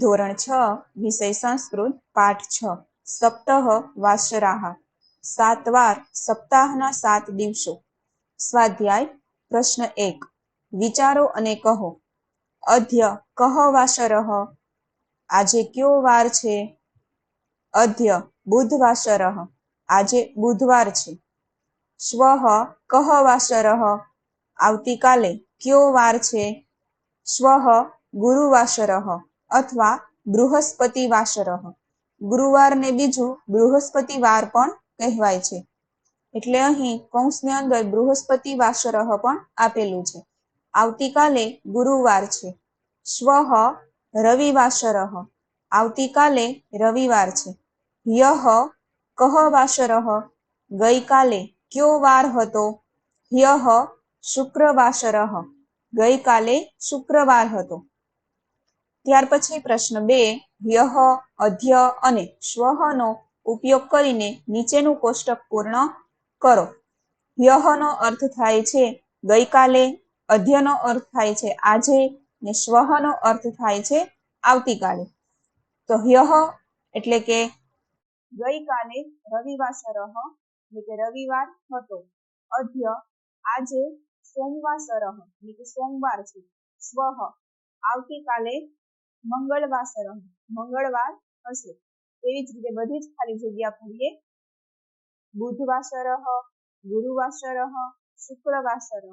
ધોરણ છ, વિષય સંસ્કૃત, પાઠ છ. સપ્તહ વાસરાહ. સાત વાર સપ્તાહના સાત દિવસો. સ્વાધ્યાય, પ્રશ્ન એક. વિચારો અને કહો. અધ્ય, કહ વાસરહ? આજે કયો વાર છે? અધ્ય બુધવાસરહ આજે બુધવાર છે. શ્વઃ કહ વાસરહ? આવતીકાલે કયો વાર છે? શ્વઃ ગુરુવાસરહ અથવા બૃહસ્પતિવાસરહ ગુરુવારને બીજું બૃહસ્પતિવાર પણ કહેવાય છે. એટલે અહીં કૌંસની અંદર બૃહસ્પતિવાસરહ પણ આપેલું છે. આવતીકાલે ગુરુવાર છે. શ્વઃ રવિવાસરહ આવતીકાલે રવિવાર છે. યહ કહ વાસરહ ગઈકાલે કયો વાર હતો? યહ શુક્રવાસરહ ગઈકાલે શુક્રવાર હતો. ત્યાર પછી પ્રશ્ન બે, વ્યહ, અધ્ય અને સ્વહનો ઉપયોગ કરીને નીચેનું કોષ્ટક પૂર્ણ કરો. વ્યહનો અર્થ થાય છે ગઈકાલે, અધ્યનો અર્થ થાય છે આજે ને સ્વહનો અર્થ થાય છે આવતીકાલે. તો હ્યહ એટલે કે ગઈકાલે રવિવાસરહ એટલે કે રવિવાર હતો. અધ્ય આજે સોમવાસરહ એટલે કે સોમવાર છે. સ્વહ આવતીકાલે મંગળવાસરહ મંગળવાર હશે. એવી જ રીતે બધી જ ખાલી જગ્યા ભરીએ બુધવાસર ગુરુવાસર શુક્રવાસર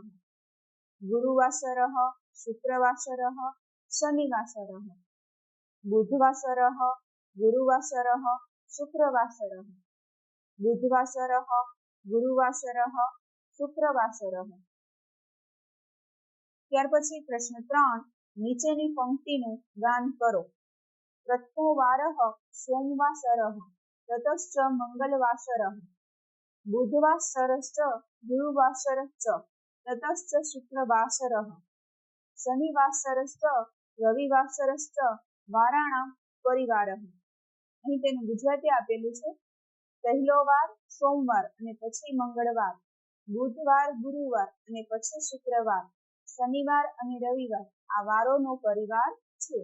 ગુરુવાસર શુક્રવાસર શનિવાસર બુધવાસર ગુરુવાસર શુક્રવાસર બુધવાસર ગુરુવાસર શુક્રવાસર ત્યાર પછી પ્રશ્ન ત્રણ. નીચેની પંક્તિનું ગાન કરો. પ્રથમો વારઃ સોમવાસરઃ, તતશ્ચ મંગલવાસરઃ, બુધવાસરશ્ચ, ગુરુવાસરશ્ચ, તતશ્ચ શુક્રવાસરઃ શનિવાસરશ્ચ, રવિવાસરશ્ચ, વારાણાં પરિવારઃ. અહીં તેનું ગુજરાતી આપેલું છે. પહેલો વાર સોમવાર અને પછી મંગળવાર, બુધવાર, ગુરુવાર અને પછી શુક્રવાર. શનિવાર અને રવિવાર આ વારોનો પરિવાર છે.